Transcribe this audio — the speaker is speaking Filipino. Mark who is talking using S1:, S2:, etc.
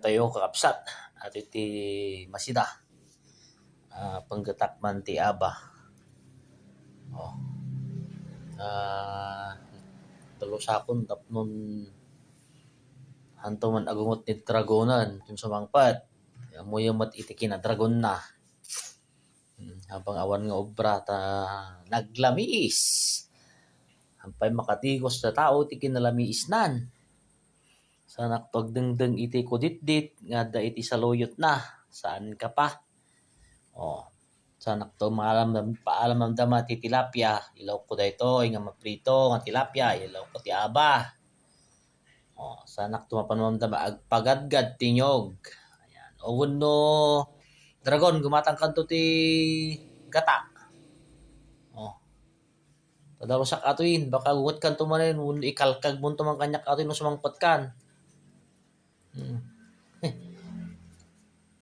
S1: tayo kakapsat. At iti masida. Uh, panggatakman ti aba oh. Uh, talo sakon tapnon hanto man agungot ni dragonan kung sumangpat yung mat iti kina dragon na. Hmm, habang awan nga obra ta naglamiis hampay makatigos na tao ti kinalamiis nan sa naktagdengdeng iti kuditdit nga da iti saluyot na saan ka pa? Oh sa nakto maalam paalam dama ti tilapia ilaw ko dayto nga maprito nga tilapia ilaw ko ti aba. Oh sa nakto mapanuam dama agpagadgad tinyog ayan. O no dragon gumatang kanto ti gata. Tadaro sa katuin, baka gugot kan tumanin, ikalkag mo tumang kanyak atuin no sumangpat kan. 嗯。嘿